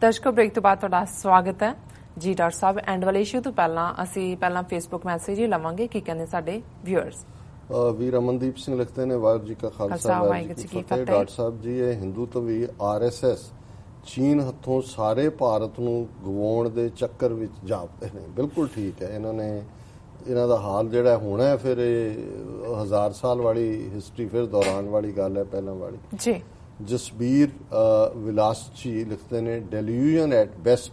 ਦਰਸ਼ਕੋ break ਤੋਂ ਬਾਅਦ ਤੁਹਾਡਾ ਸਵਾਗਤ ਹੈ। ਜੀ ਡਾਕਟਰ ਸਾਹਿਬ ਐਂਡ ਵਾਲੇ ਇਸ਼ੂ ਤੋਂ ਪਹਿਲਾਂ ਅਸੀਂ ਪਹਿਲਾਂ ਫੇਸਬੁੱਕ ਮੈਸੇਜ ਹੀ ਲਵਾਂਗੇ। ਕੀ ਕਹਿੰਦੇ ਸਾਡੇ ਵਿਊਅਰਸ ਵੀਰ ਅਮਨਦੀਪ ਸਿੰਘ ਲਿਖਦੇ ਨੇ ਵਾਹਿਗੁਰੂ ਜੀ ਕਾ ਖਾਲਸਾ ਵਾਹਿਗੁਰੂ ਜੀ ਕੀ ਫਤਿਹ। ਡਾਕਟਰ ਸਾਹਿਬ ਜੀ ਇਹ ਹਿੰਦੂ ਤਵੀ ਆਰਐਸਐਸ ਚੀਨ ਹੱਥੋਂ ਸਾਰੇ ਭਾਰਤ ਨੂੰ ਗਵਾਉਣ ਦੇ ਚੱਕਰ ਵਿੱਚ ਜਾਪਦੇ ਨੇ। ਬਿਲਕੁਲ ਠੀਕ ਹੈ ਇਹਨਾਂ ਨੇ ਇਹਨਾਂ ਦਾ ਹਾਲ ਜਿਹੜਾ ਹੋਣਾ ਹੈ ਫਿਰ ਇਹ ਹਜ਼ਾਰ ਸਾਲ ਵਾਲੀ ਹਿਸਟਰੀ ਫਿਰ ਦੌਰਾਨ ਵਾਲੀ ਗੱਲ ਹੈ ਪਹਿਲਾਂ ਵਾਲੀ। ਜੀ। ਜਸਬੀਰ ਵਿਲਾਸਚੀ ਲਿਖਦੇ ਨੇ delusion at best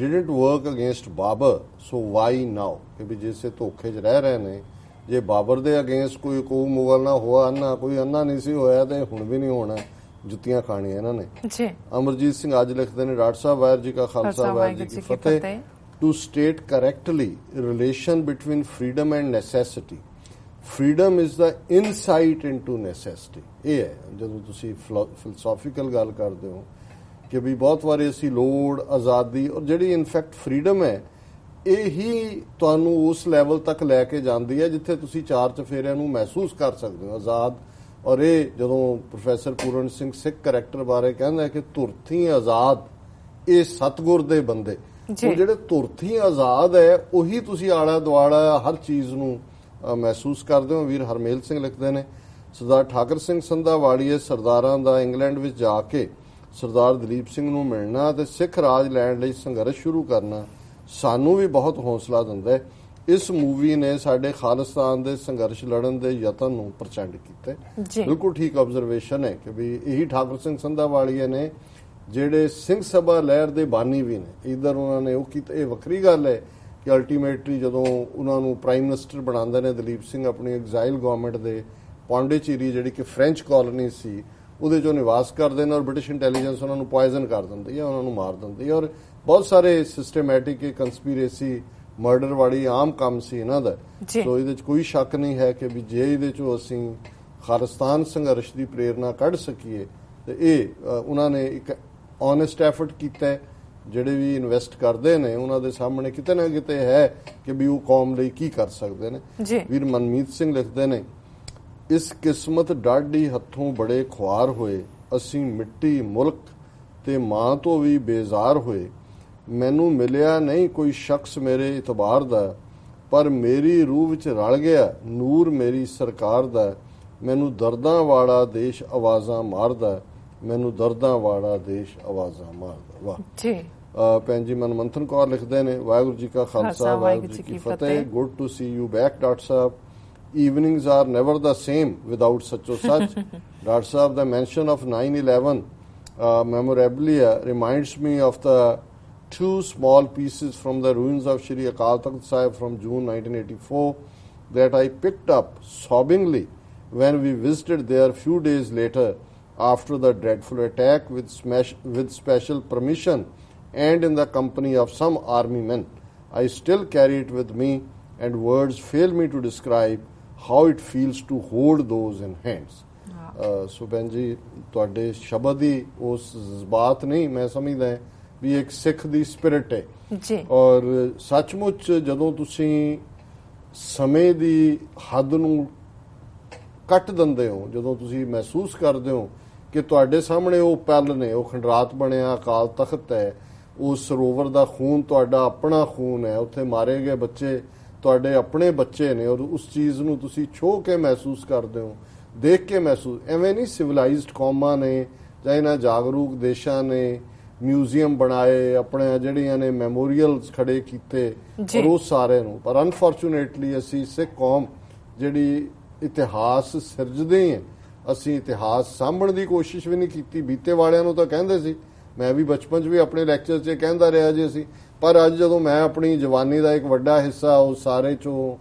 didn't work against Babar so why now? ਕਿ ਵੀ ਜਿਸੇ ਧੋਖੇ 'ਚ ਰਹਿ ਰਹੇ ਨੇ ਜੇ ਬਾਬਰ ਦੇ ਅਗੇਂਸਟ ਕੋਈ ਕੋ ਮੁਗਲ ਨਾ ਹੋਇਆ ਨਾ ਕੋਈ ਅੰਨਾ ਨਹੀਂ ਸੀ ਹੋਇਆ ਤੇ ਹੁਣ ਵੀ ਨਹੀਂ ਹੋਣਾ ਜੁੱਤੀਆਂ ਖਾਣੀਆਂ ਇਹਨਾਂ ਨੇ। ਜੀ। ਅਮਰਜੀਤ ਸਿੰਘ ਅੱਜ ਲਿਖਦੇ ਨੇ ਡਾਕਟਰ ਸਾਹਿਬ ਵਾਹਿਗੁਰੂ ਜੀ ਕਾ ਖਾਲਸਾ ਵਾਹਿਗੁਰੂ ਜੀ ਕੀ ਫਤਿਹ। To state correctly relation between freedom and necessity freedom is the insight into necessity ਇਹ ਹੈ ਜਦੋਂ ਤੁਸੀਂ ਫਿਲਾਸਫੀਕਲ ਗੱਲ ਕਰਦੇ ਹੋ ਕਿ ਵੀ ਬਹੁਤ ਵਾਰ ਅਸੀਂ ਲੋੜ ਆਜ਼ਾਦੀ ਔਰ ਜਿਹੜੀ ਇਨਫੈਕਟ ਫਰੀडम ਹੈ ਇਹ ਹੀ ਤੁਹਾਨੂੰ ਉਸ ਲੈਵਲ ਤੱਕ ਲੈ ਕੇ ਜਾਂਦੀ ਹੈ ਜਿੱਥੇ ਤੁਸੀਂ ਚਾਰ ਚਫੇਰਿਆਂ ਨੂੰ ਮਹਿਸੂਸ ਕਰ ਸਕਦੇ ਹੋ ਆਜ਼ਾਦ। ਔਰ ਇਹ ਜਦੋਂ ਪ੍ਰੋਫੈਸਰ ਪੂਰਨ ਸਿੰਘ ਸਿੱਖ ਕੈਰੈਕਟਰ ਬਾਰੇ ਕਹਿੰਦਾ ਕਿ ਤੁਰਥੀ ਆਜ਼ਾਦ ਇਹ ਸਤਗੁਰ ਦੇ ਬੰਦੇ। ਉਹ ਜਿਹੜੇ ਤੁਰਥੀ ਆਜ਼ਾਦ ਹੈ ਉਹੀ ਤੁਸੀਂ ਆਲਾ ਦੁਆਲਾ ਹਰ ਚੀਜ਼ ਨੂੰ ਮਹਿਸੂਸ ਕਰਦੇ ਹੋ? ਵੀਰ ਹਰਮੇਲ ਸਿੰਘ ਲਿਖਦੇ ਨੇ ਸਰਦਾਰ ਠਾਕਰ ਸਿੰਘ ਸੰਧਾ ਵਾਲੀਏ ਸਰਦਾਰਾਂ ਦਾ ਇੰਗਲੈਂਡ ਵਿੱਚ ਜਾ ਕੇ ਸਰਦਾਰ ਦਲੀਪ ਸਿੰਘ ਨੂੰ ਮਿਲਣਾ ਤੇ ਸਿੱਖ ਰਾਜ ਲੈਣ ਲਈ ਸੰਘਰਸ਼ ਸ਼ੁਰੂ ਕਰਨਾ ਸਾਨੂੰ ਵੀ ਬਹੁਤ ਹੌਸਲਾ ਦਿੰਦਾ ਹੈ। ਇਸ ਮੂਵੀ ਨੇ ਸਾਡੇ ਖਾਲਿਸਤਾਨ ਦੇ ਸੰਘਰਸ਼ ਲੜਨ ਦੇ ਯਤਨ ਨੂੰ ਪ੍ਰਚੰਡ ਕੀਤਾ। ਬਿਲਕੁਲ ਠੀਕ ਆਬਜ਼ਰਵੇਸ਼ਨ ਹੈ ਕਿ ਵੀ ਇਹੀ ਠਾਕੁਰ ਸਿੰਘ ਸੰਧਾ ਵਾਲੀਏ ਨੇ ਜਿਹੜੇ ਸਿੰਘ ਸਭਾ ਲਹਿਰ ਦੇ ਬਾਨੀ ਵੀ ਨੇ ਇਧਰ ਉਹਨਾਂ ਨੇ ਉਹ ਕੀਤਾ ਇਹ ਵੱਖਰੀ ਗੱਲ ਹੈ ਕਿ ਅਲਟੀਮੇਟਲੀ ਜਦੋਂ ਉਹਨਾਂ ਨੂੰ ਪ੍ਰਾਈਮ ਮਿਨਿਸਟਰ ਬਣਾਉਂਦੇ ਨੇ ਦਲੀਪ ਸਿੰਘ ਆਪਣੀ ਐਗਜ਼ਾਈਲ ਗਵਰਨਮੈਂਟ ਦੇ ਪੌਂਡੇਚੇਰੀ ਜਿਹੜੀ ਕਿ ਫ੍ਰੈਂਚ ਕਾਲੋਨੀ ਸੀ ਉਹਦੇ ਚੋਂ ਨਿਵਾਸ ਕਰਦੇ ਨੇ ਔਰ ਬ੍ਰਿਟਿਸ਼ ਇੰਟੈਲੀਜੈਂਸ ਉਹਨਾਂ ਨੂੰ ਪੋਇਜ਼ਨ ਕਰ ਦਿੰਦੀ ਹੈ ਉਹਨਾਂ ਨੂੰ ਮਾਰ ਦਿੰਦੀ ਹੈ ਔਰ ਬਹੁਤ ਸਾਰੇ ਸਿਸਟਮੈਟਿਕ ਕਨਸਪੀਰੇਸੀ ਮਰਡਰ ਵਾਲੀ ਆਮ ਕੰਮ ਸੀ ਇਹਨਾਂ ਦਾ। ਸੋ ਇਹਦੇ ਚ ਕੋਈ ਸ਼ੱਕ ਨਹੀਂ ਹੈ ਕਿ ਵੀ ਜੇ ਇਹਦੇ ਚੋਂ ਅਸੀਂ ਖਾਲਿਸਤਾਨ ਸੰਘਰਸ਼ ਦੀ ਪ੍ਰੇਰਣਾ ਕੱਢ ਸਕੀਏ ਤੇ ਇਹ ਉਹਨਾਂ ਨੇ ਇੱਕ ਓਨੈਸਟ ਐਫਰਟ ਕੀਤਾ ਹੈ ਜਿਹੜੇ ਵੀ ਇਨਵੈਸਟ ਕਰਦੇ ਨੇ ਉਹਨਾਂ ਦੇ ਸਾਹਮਣੇ ਕਿਤੇ ਨਾ ਕਿਤੇ ਹੈ ਕਿ ਵੀ ਉਹ ਕੌਮ ਲਈ ਕੀ ਕਰ ਸਕਦੇ ਨੇ। ਵੀਰ ਮਨਮੀਤ ਸਿੰਘ ਲਿਖਦੇ ਨੇ ਇਸ ਕਿਸਮਤ ਡਾਢੀ ਹੱਥੋਂ ਬੜੇ ਖੁਆਰ ਹੋਏ ਅਸੀਂ ਮਿੱਟੀ ਮੁਲਕ ਤੇ ਮਾਂ ਤੋਂ ਵੀ ਬੇਜ਼ਾਰ ਹੋਏ। ਮੈਨੂੰ ਮਿਲਿਆ ਨਹੀਂ ਕੋਈ ਸ਼ਖਸ ਮੇਰੇ ਇਤਬਾਰ ਦਾ ਪਰ ਮੇਰੀ ਰੂਹ ਵਿੱਚ ਰਲ ਗਿਆ ਨੂਰ ਮੇਰੀ ਸਰਕਾਰ ਦਾ। ਮੈਨੂੰ ਦਰਦਾਂ ਵਾਲਾ ਦੇਸ਼ ਆਵਾਜ਼ਾਂ ਮਾਰਦਾ ਮੈਨੂੰ ਦਰਦਾਂ ਵਾਲਾ ਦੇਸ਼ ਆਵਾਜ਼ਾਂ ਮਾਰਦਾ ਵਾਹ ਜੀ ਅ, ਭੈਣ ਜੀ ਮਨਮੰਥਨ ਕੌਰ ਲਿਖਦੇ ਨੇ ਵਾਹਿਗੁਰੂ ਜੀ ਕਾ ਖਾਲਸਾ, ਵਾਹਿਗੁਰੂ ਜੀ ਕੀ ਫਤਿਹ। Good to see you back doctor Sahib evenings are never the same without such or such doctor Sahib the mention of 9/11 uh, memorabilia reminds me of the two small pieces from the ruins of Shri Akal Takht Sahib from June 1984 that I picked up sobbingly when we visited there few days later after the dreadful attack with, smash, with special permission and in the company of some army men. I still carry it with me, and words fail me to describe how it feels to hold those in hands. So ਭੈਣ ਜੀ ਤੁਹਾਡੇ ਸ਼ਬਦ ਹੀ ਉਸ ਜਜ਼ਬਾਤ ਨਹੀਂ ਮੈਂ ਸਮਝਦਾ ਵੀ ਇੱਕ ਸਿੱਖ ਦੀ ਸਪਿਰਿਟ ਹੈ ਜੀ ਔਰ ਸੱਚਮੁੱਚ ਜਦੋਂ ਤੁਸੀਂ ਸਮੇਂ ਦੀ ਹੱਦ ਨੂੰ ਕੱਟ ਦਿੰਦੇ ਹੋ ਜਦੋਂ ਤੁਸੀਂ ਮਹਿਸੂਸ ਕਰਦੇ ਹੋ ਕਿ ਤੁਹਾਡੇ ਸਾਹਮਣੇ ਉਹ ਪਲ ਨੇ ਉਹ ਖੰਡਰਾਤ ਬਣਿਆ ਅਕਾਲ ਤਖਤ ਹੈ ਉਸ ਸਰੋਵਰ ਦਾ ਖੂਨ ਤੁਹਾਡਾ ਆਪਣਾ ਖੂਨ ਹੈ ਉੱਥੇ ਮਾਰੇ ਗਏ ਬੱਚੇ ਤੁਹਾਡੇ ਆਪਣੇ ਬੱਚੇ ਨੇ ਔਰ ਉਸ ਚੀਜ਼ ਨੂੰ ਤੁਸੀਂ ਛੋਹ ਕੇ ਮਹਿਸੂਸ ਕਰਦੇ ਹੋ ਦੇਖ ਕੇ ਮਹਿਸੂਸ ਐਵੇਂ ਨਹੀਂ ਸਿਵਲਾਈਜ਼ਡ ਕੌਮਾਂ ਨੇ ਜਾਂ ਇਹਨਾਂ ਜਾਗਰੂਕ ਦੇਸ਼ਾਂ ਨੇ ਮਿਊਜ਼ੀਅਮ ਬਣਾਏ ਆਪਣੇ ਜਿਹੜੀਆਂ ਨੇ ਮੈਮੋਰੀਅਲਸ ਖੜੇ ਕੀਤੇ ਜੀ। ਔਰ ਉਹ ਸਾਰੇ ਨੂੰ ਪਰ ਅਨਫੋਰਚੂਨੇਟਲੀ ਅਸੀਂ ਸਿੱਖ ਕੌਮ ਜਿਹੜੀ ਇਤਿਹਾਸ ਸਿਰਜਦੇ ਹਾਂ ਅਸੀਂ ਇਤਿਹਾਸ ਸਾਂਭਣ ਦੀ ਕੋਸ਼ਿਸ਼ ਵੀ ਨਹੀਂ ਕੀਤੀ। ਬੀਤੇ ਵਾਲਿਆਂ ਨੂੰ ਤਾਂ ਕਹਿੰਦੇ ਸੀ। ਮੈਂ ਵੀ ਬਚਪਨ 'ਚ ਵੀ ਆਪਣੇ ਲੈਕਚਰ 'ਚ ਕਹਿੰਦਾ ਰਿਹਾ ਜੀ ਅਸੀਂ। ਪਰ ਅੱਜ ਜਦੋਂ ਮੈਂ ਆਪਣੀ ਜਵਾਨੀ ਦਾ ਇੱਕ ਵੱਡਾ ਹਿੱਸਾ ਉਹ ਸਾਰੇ 'ਚੋਂ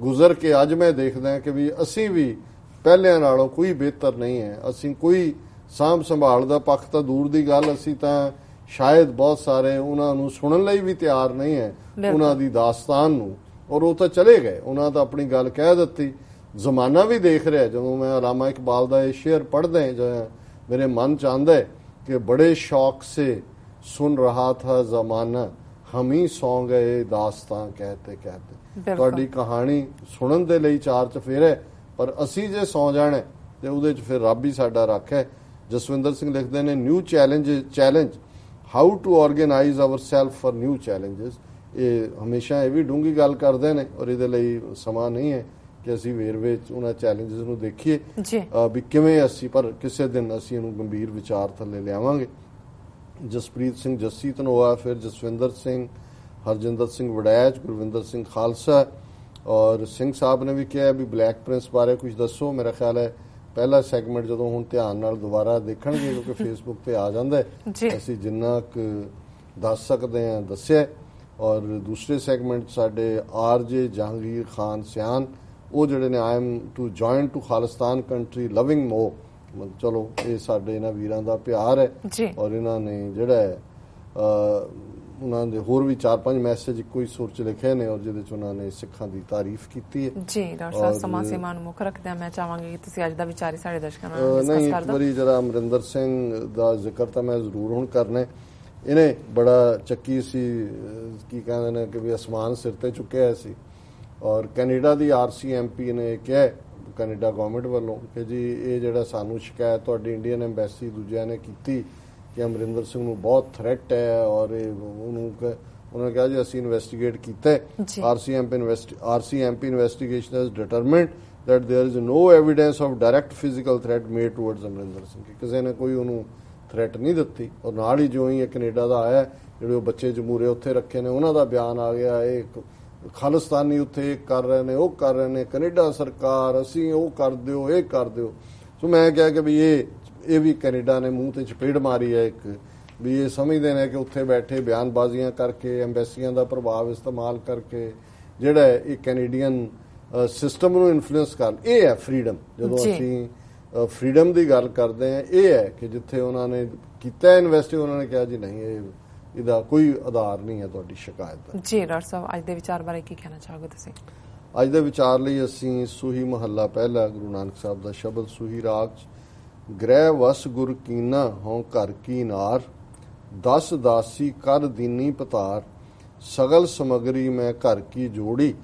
ਗੁਜ਼ਰ ਕੇ ਅੱਜ ਮੈਂ ਦੇਖਦਾ ਕਿ ਵੀ ਅਸੀਂ ਵੀ ਪਹਿਲਿਆਂ ਨਾਲੋਂ ਕੋਈ ਬਿਹਤਰ ਨਹੀਂ ਹੈ। ਅਸੀਂ ਕੋਈ ਸਾਂਭ ਸੰਭਾਲ ਦਾ ਪੱਖ ਤਾਂ ਦੂਰ ਦੀ ਗੱਲ ਅਸੀਂ ਤਾਂ ਸ਼ਾਇਦ ਬਹੁਤ ਸਾਰੇ ਉਹਨਾਂ ਨੂੰ ਸੁਣਨ ਲਈ ਵੀ ਤਿਆਰ ਨਹੀਂ ਹੈ। ਉਹਨਾਂ ਦੀ ਦਾਸਤਾਨ ਨੂੰ। ਔਰ ਉਹ ਤਾਂ ਚਲੇ ਗਏ। ਉਹਨਾਂ ਤਾਂ ਆਪਣੀ ਗੱਲ ਕਹਿ ਦਿੱਤੀ। ਜ਼ਮਾਨਾ ਵੀ ਦੇਖ ਰਿਹਾ ਜਦੋਂ ਮੈਂ ਅਲਾਮਾ ਇਕਬਾਲ ਦਾ ਇਹ ਸ਼ੇਰ ਪੜ੍ਹਦਾ ਹਾਂ ਜਾਂ ਮੇਰੇ ਮਨ ਚ ਆਂਦਾ ਹੈ ਕਿ ਬੜੇ ਸ਼ੌਕ ਸੇ ਸੁਨ ਰਹਾ ਥਾ ਜ਼ਮਾਨਾ ਹਮ ਹੀ ਸੌ ਗਏ ਦਾਸਤਾਨ ਕਹਤੇ ਕਹਤੇ। ਤੁਹਾਡੀ ਕਹਾਣੀ ਸੁਣਨ ਦੇ ਲਈ ਚਾਰ ਚਫੇਰੇ ਪਰ ਅਸੀਂ ਜੇ ਸੌ ਜਾਣਾ ਤੇ ਉਹਦੇ ਚ ਫਿਰ ਰੱਬ ਹੀ ਸਾਡਾ ਰੱਖ ਹੈ। ਜਸਵਿੰਦਰ ਸਿੰਘ ਲਿਖਦੇ ਨੇ new challenge challenge how to organise ourselves for new challenges ਇਹ ਹਮੇਸ਼ਾ ਇਹ ਵੀ ਡੂੰਗੀ ਗੱਲ ਕਰਦੇ ਨੇ ਔਰ ਇਹਦੇ ਲਈ ਸਮਾਂ ਨਹੀਂ ਹੈ। ਕਿ ਅਸੀਂ ਵੇਰਵੇ ਚ ਉਹਨਾਂ ਚੈਲੰਜਸ ਨੂੰ ਦੇਖੀਏ ਵੀ ਕਿਵੇਂ ਅਸੀਂ ਪਰ ਕਿਸੇ ਦਿਨ ਅਸੀਂ ਇਹਨੂੰ ਗੰਭੀਰ ਵਿਚਾਰ ਥੱਲੇ ਲਿਆਵਾਂਗੇ। ਜਸਪ੍ਰੀਤ ਸਿੰਘ ਜੱਸੀ ਧਨੋਆ ਫਿਰ ਜਸਵਿੰਦਰ ਸਿੰਘ ਹਰਜਿੰਦਰ ਸਿੰਘ ਵੜੈਚ ਗੁਰਵਿੰਦਰ ਸਿੰਘ ਖਾਲਸਾ। ਔਰ ਸਿੰਘ ਸਾਹਿਬ ਨੇ ਵੀ ਕਿਹਾ ਵੀ ਬਲੈਕ ਪ੍ਰਿੰਸ ਬਾਰੇ ਕੁਝ ਦੱਸੋ। ਮੇਰਾ ਖਿਆਲ ਹੈ ਪਹਿਲਾ ਸੈਗਮੈਂਟ ਜਦੋਂ ਹੁਣ ਧਿਆਨ ਨਾਲ ਦੁਬਾਰਾ ਦੇਖਣਗੇ ਕਿਉਂਕਿ ਫੇਸਬੁੱਕ ਤੇ ਆ ਜਾਂਦਾ ਹੈ। ਅਸੀਂ ਜਿੰਨਾ ਕੁ ਦੱਸ ਸਕਦੇ ਹਾਂ ਦੱਸਿਆ। ਔਰ ਦੂਸਰੇ ਸੈਗਮੈਂਟ ਸਾਡੇ ਆਰਜੇ ਜਹਾਂਗੀਰ ਖਾਨ ਸਿਆਨ ਉਹ ਜਿਹੜੇ ਨੇ I am to join to Khalistan country loving ਮੋ ਚਲੋ ਇਹ ਸਾਡੇ ਇਹਨਾਂ ਵੀਰਾਂ ਦਾ ਪਿਆਰ ਹੈ ਔਰ ਇਹਨਾਂ ਨੇ ਜਿਹੜਾ ਹੈ ਉਹਨਾਂ ਦੇ ਹੋਰ ਵੀ ਚਾਰ ਪੰਜ ਮੈਸੇਜ ਇੱਕੋ ਹੀ ਸੁਰ ਚ ਲਿਖੇ ਨੇ ਔਰ ਜਿਹਦੇ ਚ ਉਹਨਾਂ ਨੇ ਸਿੱਖਾਂ ਦੀ ਤਾਰੀਫ ਕੀਤੀ ਹੈ। ਜੀ ਡਾਕਟਰ ਸਾਹਿਬ ਸਮਾਂ ਸੀਮਾ ਨੂੰ ਮੁੱਖ ਰੱਖਦਿਆਂ ਮੈਂ ਚਾਹਾਂਗੀ ਕਿ ਤੁਸੀਂ ਅੱਜ ਦਾ ਵਿਚਾਰ ਹੀ ਸਾਡੇ ਦਰਸ਼ਕਾਂ ਨਾਲ ਨਹੀਂ ਡਿਸਕਸ ਕਰ ਦਿਓ। ਵਾਰੀ ਜਰਾ ਅਮਰਿੰਦਰ ਸਿੰਘ ਦਾ ਜ਼ਿਕਰ ਤਾਂ ਮੈਂ ਜ਼ਰੂਰ ਹੁਣ ਕਰਨਾ। ਇਹਨੇ ਬੜਾ ਚੱਕੀ ਸੀ ਕੀ ਕਹਿੰਦੇ ਨੇ ਕਿ ਵੀ ਅਸਮਾਨ ਸਿਰ ਤੇ ਚੁੱਕਿਆ ਸੀ। ਔਰ ਕੈਨੇਡਾ ਦੀ ਆਰਸੀਐਮਪੀ ਨੇ ਕਿਹਾ ਕੈਨੇਡਾ ਗਵਰਨਮੈਂਟ ਵੱਲੋਂ ਕਿ ਜੀ ਇਹ ਜਿਹੜਾ ਸਾਨੂੰ ਸ਼ਿਕਾਇਤ ਤੁਹਾਡੀ ਇੰਡੀਅਨ ਐਮਬੈਸੀ ਦੂਜਿਆਂ ਨੇ ਕੀਤੀ ਕਿ ਅਮਰਿੰਦਰ ਸਿੰਘ ਨੂੰ ਬਹੁਤ ਥ੍ਰੈਟ ਹੈ ਔਰ ਉਹਨੂੰ ਕ- ਉਹਨਾਂ ਨੇ ਕਿਹਾ ਜੀ ਅਸੀਂ ਇਨਵੈਸਟੀਗੇਟ ਕੀਤਾ ਹੈ। ਜੀ। RCMP invest- RCMP investigation has determined that there is no evidence of direct physical threat made towards Amarinder Singh. ਕਿਸੇ ਨੇ ਕੋਈ ਉਹਨੂੰ ਥ੍ਰੈਟ ਨਹੀਂ ਦਿੱਤੀ। ਔਰ ਨਾਲ ਹੀ ਜਿਉਂ ਹੀ ਇਹ ਕੈਨੇਡਾ ਦਾ ਆਇਆ ਜਿਹੜੇ ਉਹ ਬੱਚੇ ਜਮੂਰੇ ਉੱਥੇ ਰੱਖੇ ਨੇ ਉਹਨਾਂ ਦਾ ਬਿਆਨ ਆ ਗਿਆ ਇਹ ਇੱਕ ਖਾਲਿਸਤਾਨੀ ਉੱਥੇ ਕਰ ਰਹੇ ਨੇ ਉਹ ਕਰ ਰਹੇ ਨੇ ਕੈਨੇਡਾ ਸਰਕਾਰ ਅਸੀਂ ਉਹ ਕਰ ਦਿਓ ਇਹ ਕਰ ਦਿਓ। ਸੋ ਮੈਂ ਕਿਹਾ ਕਿ ਵੀ ਇਹ ਇਹ ਵੀ ਕੈਨੇਡਾ ਨੇ ਮੂੰਹ ਤੇ ਚਪੇੜ ਮਾਰੀ ਹੈ ਇੱਕ ਵੀ ਇਹ ਸਮਝਦੇ ਨੇ ਕਿ ਉੱਥੇ ਬੈਠੇ ਬਿਆਨਬਾਜ਼ੀਆਂ ਕਰਕੇ ਐਮਬੈਸੀਆਂ ਦਾ ਪ੍ਰਭਾਵ ਇਸਤੇਮਾਲ ਕਰਕੇ ਜਿਹੜਾ ਇਹ ਕੈਨੇਡੀਅਨ ਸਿਸਟਮ ਨੂੰ ਇਨਫਲੂਐਂਸ ਕਰਨ ਇਹ ਹੈ ਫਰੀडम ਜਦੋਂ ਅਸੀਂ ਫਰੀडम ਦੀ ਗੱਲ ਕਰਦੇ ਆ ਇਹ ਹੈ ਕਿ ਜਿੱਥੇ ਉਹਨਾਂ ਨੇ ਕੀਤਾ ਇਨਵੈਸਟ ਉਹਨਾਂ ਨੇ ਕਿਹਾ ਜੀ ਨਹੀਂ ਇਹ ਇਹਦਾ ਕੋਈ ਆਧਾਰ ਨਹੀਂ ਹੈ ਤੁਹਾਡੀ ਸ਼ਿਕਾਇਤ ਦਾ। ਜੀ ਡਾਕਟਰ ਸਾਹਿਬ ਅੱਜ ਦੇ ਵਿਚਾਰ ਬਾਰੇ ਕੀ ਕਹਿਣਾ ਚਾਹੋਗੇ ਤੁਸੀਂ? ਅੱਜ ਦੇ ਵਿਚਾਰ ਲਈ ਅਸੀਂ ਸੂਹੀ ਮਹੱਲਾ ਪਹਿਲਾ ਗੁਰੂ ਨਾਨਕ ਸਾਹਿਬ ਦਾ ਸ਼ਬਦ ਸੂਹੀ ਰਾਗ ਚ ਗ੍ਰਹਿ ਵਸ ਗੁਰ ਕੀਨਾ ਹਉ ਘਰ ਕੀ ਨਾਰ ਦਸ ਦਾਸੀ ਕਰ ਦੀਨੀ ਪਤਾਰ ਸਗਲ ਸਮਗਰੀ ਮੈਂ ਘਰ ਕੀ ਜੋੜੀ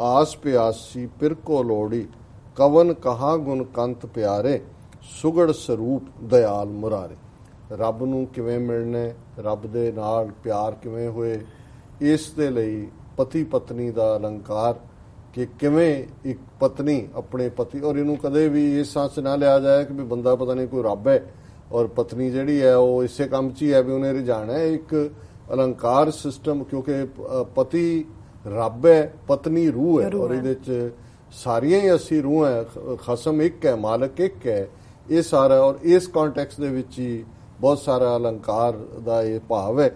ਆਸ ਪਿਆਸੀ ਪਿਰ ਕੋ ਲੋੜੀ ਕਵਨ ਕਹਾ ਗੁਣ ਕੰਤ ਪਿਆਰੇ ਸੁਗੜ ਸਰੂਪ ਦਇਆਲ ਮੁਰਾਰੇ। ਰੱਬ ਨੂੰ ਕਿਵੇਂ ਮਿਲਣਾ ਰੱਬ ਦੇ ਨਾਲ ਪਿਆਰ ਕਿਵੇਂ ਹੋਏ ਇਸ ਦੇ ਲਈ ਪਤੀ ਪਤਨੀ ਦਾ ਅਲੰਕਾਰ ਕਿ ਕਿਵੇਂ ਇੱਕ ਪਤਨੀ ਆਪਣੇ ਪਤੀ ਔਰ ਇਹਨੂੰ ਕਦੇ ਵੀ ਇਸ ਸੰਸ ਨਾ ਲਿਆ ਜਾਏ ਕਿ ਵੀ ਬੰਦਾ ਪਤਾ ਨਹੀਂ ਕੋਈ ਰੱਬ ਹੈ ਔਰ ਪਤਨੀ ਜਿਹੜੀ ਹੈ ਉਹ ਇਸੇ ਕੰਮ 'ਚ ਹੀ ਹੈ ਵੀ ਉਹਨੇ ਰਜਾਣਾ ਹੈ ਇੱਕ ਅਲੰਕਾਰ ਸਿਸਟਮ ਕਿਉਂਕਿ ਪਤੀ ਰੱਬ ਹੈ ਪਤਨੀ ਰੂਹ ਹੈ ਔਰ। ਇਹਦੇ 'ਚ ਸਾਰੀਆਂ ਹੀ ਅਸੀਂ ਰੂਹ ਖਸਮ ਇੱਕ ਹੈ ਮਾਲਕ ਇੱਕ ਹੈ ਇਹ ਸਾਰਾ ਔਰ ਇਸ ਕੰਟੈਕਸਟ ਦੇ ਵਿੱਚ ਹੀ ਬਹੁਤ ਸਾਰਾ ਅਲੰਕਾਰ ਦਾ ਇਹ ਭਾਵ ਹੈ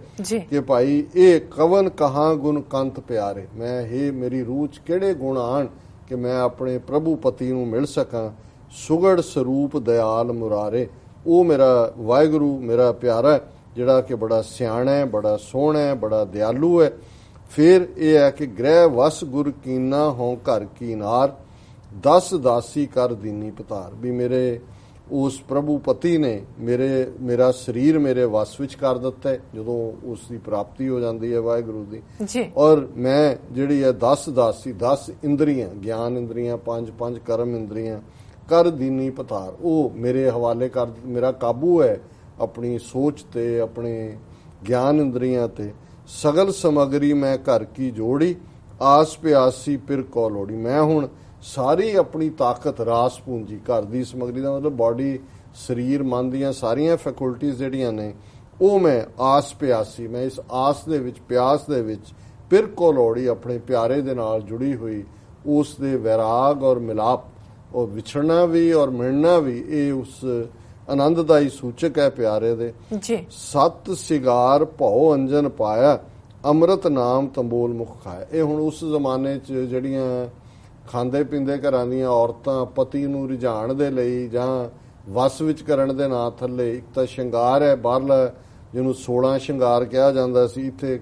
ਕਿ ਭਾਈ ਇਹ ਕਵਨ ਕਹਾ ਗੁਣ ਕੰਤ ਪਿਆਰੇ? ਮੈਂ ਇਹ ਮੇਰੀ ਰੂਹ ਚ ਕਿਹੜੇ ਗੁਣ ਆਣ ਕਿ ਮੈਂ ਆਪਣੇ ਪ੍ਰਭੂ ਪਤੀ ਨੂੰ ਮਿਲ ਸਕਾਂ? ਸੁਗੜ ਸਰੂਪ ਦਿਆਲ ਮੁਰਾਰੇ। ਉਹ ਮੇਰਾ ਵਾਹਿਗੁਰੂ ਮੇਰਾ ਪਿਆਰਾ ਜਿਹੜਾ ਕਿ ਬੜਾ ਸਿਆਣਾ ਹੈ ਬੜਾ ਸੋਹਣਾ ਹੈ ਬੜਾ ਦਿਆਲੂ ਹੈ। ਫਿਰ ਇਹ ਹੈ ਕਿ ਗ੍ਰਹਿ ਵਸ ਗੁਰ ਕੀਨਾ ਹੋਂ ਘਰ ਕੀ ਨਾਰ। ਦਸ ਦਾਸੀ ਕਰ ਦੀਨੀ ਪਤਾਰ। ਵੀ ਮੇਰੇ ਉਸ ਪ੍ਰਭੂ ਪਤੀ ਨੇ ਮੇਰੇ ਮੇਰਾ ਸਰੀਰ ਮੇਰੇ ਵਸ ਵਿੱਚ ਕਰ ਦਿੱਤਾ ਹੈ ਜਦੋਂ ਉਸ ਦੀ ਪ੍ਰਾਪਤੀ ਹੋ ਜਾਂਦੀ ਹੈ ਵਾਹਿਗੁਰੂ ਦੀ। ਜੀ। ਔਰ ਮੈਂ ਜਿਹੜੀ ਹੈ 10 ਦਾਸੀ 10 ਇੰਦਰੀਆਂ ਗਿਆਨ ਇੰਦਰੀਆਂ ਪੰਜ ਪੰਜ ਕਰਮ ਇੰਦਰੀਆਂ ਕਰ ਦੀਨੀ ਪਤਾਰ ਉਹ ਮੇਰੇ ਹਵਾਲੇ ਕਰ ਮੇਰਾ ਕਾਬੂ ਹੈ ਆਪਣੀ ਸੋਚ ਤੇ ਆਪਣੇ ਗਿਆਨ ਇੰਦਰੀਆਂ ਤੇ। ਸਗਲ ਸਮਗਰੀ ਮੈਂ ਘਰ ਕੀ ਜੋੜੀ ਆਸ ਪਿਆਸੀ ਪਿਰ ਕੋ ਲੋੜੀ। ਮੈਂ ਹੁਣ ਸਾਰੀ ਆਪਣੀ ਤਾਕਤ ਰਾਸ ਪੂੰਜੀ ਘਰ ਦੀ ਸਮਗਰੀ ਦਾ ਮਤਲਬ ਬਾਡੀ ਸਰੀਰ ਮਨ ਦੀਆਂ ਸਾਰੀਆਂ ਫੈਕਲਟੀਆਂ ਜਿਹੜੀਆਂ ਨੇ ਉਹ ਮੈਂ ਆਸ ਪਿਆਸੀ ਮੈਂ ਇਸ ਆਸ ਦੇ ਵਿੱਚ ਪਿਆਸ ਦੇ ਵਿੱਚ ਪਿਰ ਕੋ ਲੋੜੀ ਆਪਣੇ ਪਿਆਰੇ ਦੇ ਨਾਲ ਜੁੜੀ ਹੋਈ ਉਸ ਦੇ ਵੈਰਾਗ ਔਰ ਮਿਲਾਪ ਉਹ ਵਿਛੜਨਾ ਵੀ ਔਰ ਮਿਲਣਾ ਵੀ ਇਹ ਉਸ ਆਨੰਦ ਦਾ ਹੀ ਸੂਚਕ ਹੈ ਪਿਆਰੇ ਦੇ। ਜੀ। ਸਤ ਸਿਗਾਰ ਭਉ ਅੰਜਨ ਪਾਇਆ ਅੰਮ੍ਰਿਤ ਨਾਮ ਤੰਬੋਲ ਮੁਖ ਖਾਇਆ। ਇਹ ਹੁਣ ਉਸ ਜ਼ਮਾਨੇ 'ਚ ਜਿਹੜੀਆਂ ਖਾਂਦੇ ਪੀਂਦੇ ਘਰਾਂ ਦੀਆਂ ਔਰਤਾਂ ਪਤੀ ਨੂੰ ਰਿਝਾਣ ਦੇ ਲਈ ਜਾਂ ਵਸ ਵਿੱਚ ਕਰਨ ਦੇ ਨਾਂ ਥੱਲੇ ਇੱਕ ਤਾਂ ਸ਼ਿੰਗਾਰ ਹੈ ਬਾਹਰਲਾ ਜਿਹਨੂੰ 16 ਸ਼ਿੰਗਾਰ ਕਿਹਾ ਜਾਂਦਾ ਸੀ ਇੱਥੇ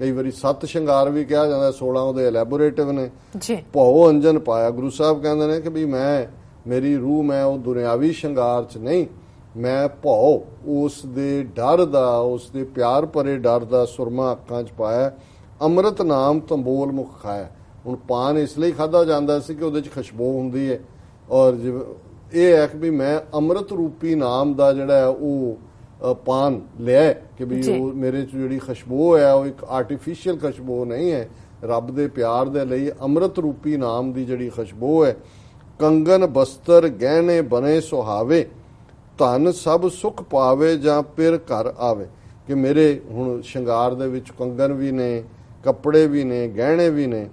ਕਈ ਵਾਰੀ ਸੱਤ ਸ਼ਿੰਗਾਰ ਵੀ ਕਿਹਾ ਜਾਂਦਾ 16 ਉਹਦੇ ਐਲੈਬੋਰੇਟਿਵ ਨੇ। ਜੀ। ਭਉ ਅੰਜਨ ਪਾਇਆ ਗੁਰੂ ਸਾਹਿਬ ਕਹਿੰਦੇ ਨੇ ਕਿ ਵੀ ਮੈਂ ਮੇਰੀ ਰੂਹ ਮੈਂ ਉਹ ਦੁਨਿਆਵੀ ਸ਼ਿੰਗਾਰ ਚ ਨਹੀਂ ਮੈਂ ਭਉ ਉਸ ਦੇ ਡਰ ਦਾ ਉਸ ਦੇ ਪਿਆਰ ਭਰੇ ਡਰ ਦਾ ਸੁਰਮਾ ਅੱਖਾਂ ਚ ਪਾਇਆ ਅੰਮ੍ਰਿਤ ਨਾਮ ਤੰਬੋਲ ਮੁਖ ਖਾਇਆ। ਹੁਣ ਪਾਨ ਇਸ ਲਈ ਖਾਦਾ ਜਾਂਦਾ ਸੀ ਕਿ ਉਹਦੇ ਚ ਖੁਸ਼ਬੂ ਹੁੰਦੀ ਹੈ ਔਰ ਇਹ ਹੈ ਕਿ ਵੀ ਮੈਂ ਅੰਮ੍ਰਿਤ ਰੂਪੀ ਨਾਮ ਦਾ ਜਿਹੜਾ ਉਹ ਪਾਨ ਲਿਆ ਕਿ ਵੀ। ਉਹ ਮੇਰੇ ਚ ਜਿਹੜੀ ਖੁਸ਼ਬੂ ਹੈ ਉਹ ਇੱਕ ਆਰਟੀਫੀਸ਼ੀਅਲ ਖੁਸ਼ਬੂ ਨਹੀਂ ਹੈ। ਰੱਬ ਦੇ ਪਿਆਰ ਦੇ ਲਈ ਅੰਮ੍ਰਿਤ ਰੂਪੀ ਨਾਮ ਦੀ ਜਿਹੜੀ ਖੁਸ਼ਬੂ ਹੈ ਕੰਗਨ ਬਸਤਰ ਗਹਿਣੇ ਬਨੇ ਸੁਹਾਵੇ ਧਨ ਸਭ ਸੁਖ ਪਾਵੇ ਜਾਂ ਪਿਰ ਘਰ ਆਵੇ। ਕਿ ਮੇਰੇ ਹੁਣ ਸ਼ਿੰਗਾਰ ਦੇ ਵਿੱਚ ਕੰਗਨ ਵੀ ਨੇ ਕੱਪੜੇ ਵੀ ਨੇ ਗਹਿਣੇ ਵੀ ਨੇ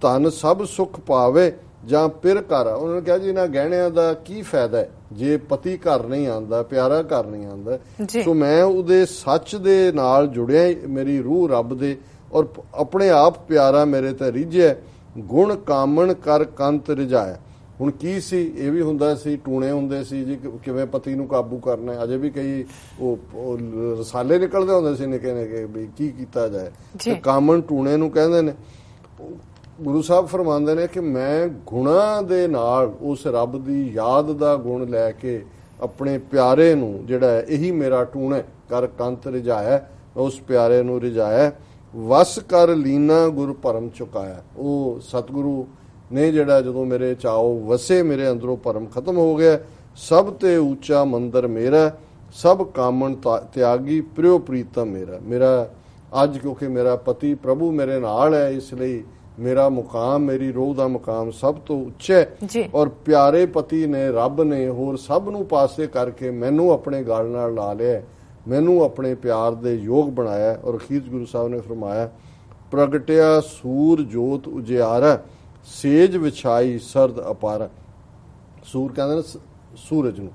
ਧਨ ਸਭ ਸੁਖ ਪਾਵੇ ਜਾਂ ਪਿਰ ਘਰ। ਉਹਨਾਂ ਨੇ ਕਿਹਾ ਜੀ ਇਹਨਾਂ ਗਹਿਣਿਆਂ ਦਾ ਕੀ ਫਾਇਦਾ ਹੈ? ਜੇ ਪਤੀ ਘਰ ਨਹੀਂ ਆਂਦਾ ਪਿਆਰਾ ਘਰ ਨਹੀਂ ਆਂਦਾ। ਸੋ ਮੈਂ ਉਹਦੇ ਸੱਚ ਦੇ ਨਾਲ ਜੁੜਿਆ ਮੇਰੀ ਰੂਹ ਰੱਬ ਦੇ ਔਰ ਆਪਣੇ ਆਪ ਪਿਆਰਾ ਮੇਰੇ ਤੇ ਰਿਝਿਆ ਗੁਣ ਕਾਮਣ ਕਰ ਕੰਤ ਰਿਝਾਇਆ ਹੁਣ ਕੀ ਸੀ? ਇਹ ਵੀ ਹੁੰਦਾ ਸੀ ਟੂਣੇ ਹੁੰਦੇ ਸੀ ਜੀ ਕਿਵੇਂ ਪਤੀ ਨੂੰ ਕਾਬੂ ਕਰਨਾ ਅਜੇ ਵੀ ਕਈ ਉਹ ਰਸਾਲੇ ਨਿਕਲਦੇ ਹੁੰਦੇ ਸੀ ਨਿੱਕੇ ਨਿੱਕੇ ਵੀ ਕੀ ਕੀਤਾ ਜਾਏ। ਕਾਮਣ ਟੂਣੇ ਨੂੰ ਕਹਿੰਦੇ ਨੇ। ਗੁਰੂ ਸਾਹਿਬ ਫਰਮਾਉਂਦੇ ਨੇ ਕਿ ਮੈਂ ਗੁਣਾ ਦੇ ਨਾਲ ਉਸ ਰੱਬ ਦੀ ਯਾਦ ਦਾ ਗੁਣ ਲੈ ਕੇ ਆਪਣੇ ਪਿਆਰੇ ਨੂੰ ਜਿਹੜਾ ਇਹੀ ਮੇਰਾ ਟੂਣ ਹੈ, ਕਰ ਕੰਤ ਰਜਾਇਆ ਉਸ ਪਿਆਰੇ ਨੂੰ ਰਿਝਾਇਆ ਵਸ ਕਰ ਲੀਨਾ ਗੁਰ ਭਰਮ ਚੁਕਾਇਆ। ਉਹ ਸਤਿਗੁਰੂ ਨੇ ਜਿਹੜਾ ਜਦੋਂ ਮੇਰੇ ਚਾਓ ਵਸੇ ਮੇਰੇ ਅੰਦਰੋਂ ਭਰਮ ਖਤਮ ਹੋ ਗਿਆ। ਸਭ ਤੇ ਉੱਚਾ ਮੰਦਰ ਮੇਰਾ ਸਭ ਕਾਮਣ ਤਾ- ਤਿਆਗੀ ਪ੍ਰਿਓ ਪ੍ਰੀਤਮ ਮੇਰਾ ਮੇਰਾ ਅੱਜ ਕਿਉਂਕਿ ਮੇਰਾ ਪਤੀ ਪ੍ਰਭੂ ਮੇਰੇ ਨਾਲ ਹੈ ਇਸ ਲਈ ਮੇਰਾ ਮੁਕਾਮ ਮੇਰੀ ਰੋਹ ਦਾ ਮੁਕਾਮ ਸਭ ਤੋਂ ਉੱਚਾ ਹੈ। ਔਰ ਪਿਆਰੇ ਪਤੀ ਨੇ ਰੱਬ ਨੇ ਹੋਰ ਸਭ ਨੂੰ ਪਾਸੇ ਕਰਕੇ ਮੈਨੂੰ ਆਪਣੇ ਗਲ ਨਾਲ ਲਾ ਲਿਆ। ਮੈਨੂੰ ਆਪਣੇ ਪਿਆਰ ਦੇ ਯੋਗ ਬਣਾਇਆ। ਔਰ ਅਖੀਰ 'ਚ ਗੁਰੂ ਸਾਹਿਬ ਨੇ ਫਰਮਾਇਆ ਪ੍ਰਗਟਿਆ ਸੂਰ ਜੋਤ ਉਜਿਆਰਾ ਸੇਜ ਵਿਛਾਈ ਸਰਦ ਅਪਾਰ ਸੂਰ ਕਹਿੰਦੇ ਨੇ ਸੂਰਜ ਨੂੰ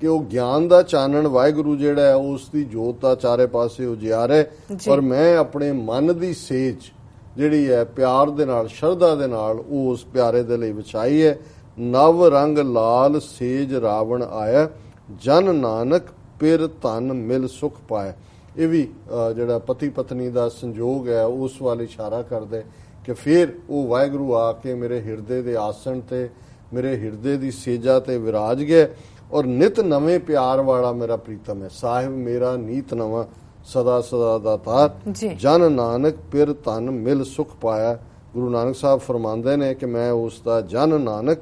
ਕਿ ਉਹ ਗਿਆਨ ਦਾ ਚਾਨਣ ਵਾਹਿਗੁਰੂ ਜਿਹੜਾ ਹੈ ਉਸ ਦੀ ਜੋਤ ਦਾ ਚਾਰੇ ਪਾਸੇ ਉਜਿਆਰ ਹੈ। ਔਰ ਮੈਂ ਆਪਣੇ ਮਨ ਦੀ ਸੇਜ ਜਿਹੜੀ ਹੈ ਪਿਆਰ ਦੇ ਨਾਲ, ਸ਼ਰਧਾ ਦੇ ਨਾਲ ਉਹ ਉਸ ਪਿਆਰੇ ਦੇ ਲਈ ਵਿਛਾਈ ਹੈ। ਨਵ ਰੰਗ ਲਾਲ ਸੇਜ ਰਾਵਣ ਆਇਆ। ਜਨ ਨਾਨਕ ਪਿਰ ਧਨ ਮਿਲ ਸੁਖ ਪਾਇਆ। ਇਹ ਵੀ ਜਿਹੜਾ ਪਤੀ ਪਤਨੀ ਦਾ ਸੰਜੋਗ ਹੈ, ਉਸ ਵੱਲ ਇਸ਼ਾਰਾ ਕਰਦੇ ਕਿ ਫਿਰ ਉਹ ਵਾਹਿਗੁਰੂ ਆ ਕੇ ਮੇਰੇ ਹਿਰਦੇ ਦੇ ਆਸਣ ਤੇ, ਮੇਰੇ ਹਿਰਦੇ ਦੀ ਸੇਜਾ ਤੇ ਵਿਰਾਜ ਗਿਆ ਔਰ ਨਿਤ ਨਵੇਂ ਪਿਆਰ ਵਾਲਾ ਮੇਰਾ ਪ੍ਰੀਤਮ ਹੈ। ਸਾਹਿਬ, ਮੇਰਾ ਨੀਤ ਨਵਾਂ ਸਦਾ ਸਦਾ ਦਾ ਤਾਰ। ਜੀ। ਜਨ ਨਾਨਕ ਪਿਰ ਧਨ ਮਿਲ ਸੁਖ ਪਾਇਆ। ਗੁਰੂ ਨਾਨਕ ਸਾਹਿਬ ਫਰਮਾਉਂਦੇ ਨੇ ਕਿ ਮੈਂ ਉਸ ਦਾ ਜਨ ਨਾਨਕ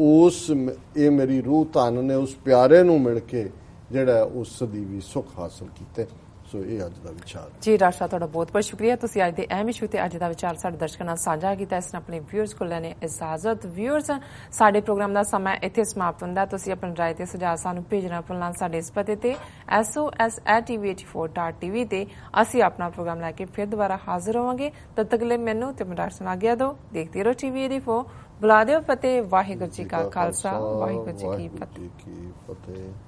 ਉਸ ਇਹ ਮੇਰੀ ਰੂਹ ਧਨ ਨੇ ਉਸ ਪਿਆਰੇ ਨੂੰ ਮਿਲ ਕੇ ਜਿਹੜਾ ਉਸ ਦੀ ਵੀ ਸੁਖ ਹਾਸਲ ਕੀਤੇ। ਸੋ ਇਹ ਅੱਜ ਦਾ ਵਿਚਾਰ ਜੀ ਸਾਹਿਬ ਤੁਹਾਡਾ ਬਹੁਤ ਬਹੁਤ ਸ਼ੁਕਰੀਆ। ਤੁਸੀਂ ਅੱਜ ਦੇ ਅਹਿਮ ਇਸ਼ੂ ਤੇ ਅੱਜ ਦਾ ਵਿਚਾਰ ਸਾਡੇ ਦਰਸ਼ਕਾਂ ਨਾਲ ਸਾਂਝਾ ਕੀਤਾ। ਇਸ ਨਾਲ ਆਪਣੇ ਵਿਊਅਰਸ ਕੋਲ ਲੈਣੇ ਇਜਾਜ਼ਤ। ਵਿਊਅਰਸ ਸਾਡੇ ਪ੍ਰੋਗਰਾਮ ਦਾ ਸਮਾਂ ਇੱਥੇ ਸਮਾਪਤ ਹੁੰਦਾ। ਤੁਸੀਂ ਆਪਣੀ ਰਾਏ ਤੇ ਸੁਝਾਅ ਸਾਨੂੰ ਭੇਜਣਾ ਭੁੱਲਣਾ ਸਾਡੇ ਇਸ ਪਤੇ ਤੇ sos@tv84.tv ਤੇ ਅਸੀਂ ਆਪਣਾ ਪ੍ਰੋਗਰਾਮ ਲੈ ਕੇ ਫਿਰ ਦੁਬਾਰਾ ਹਾਜ਼ਰ ਹੋਵਾਂਗੇ। ਤਦ ਤੱਕ ਲਈ ਮੈਨੂੰ ਤੇ ਮੇਰਾ ਸੁਣਾ ਗਿਆ ਦਿਓ ਦੇਖਦੇ ਰਹੋ ਟੀਵੀ 84 ਬੁਲਾ ਦਿਓ ਫਤਿਹ ਵਾਹਿਗੁਰੂ ਜੀ ਕਾ ਖਾਲਸਾ। ਵਾਹਿਗੁਰੂ ਜੀ ਕੀ ਫਤਿਹ।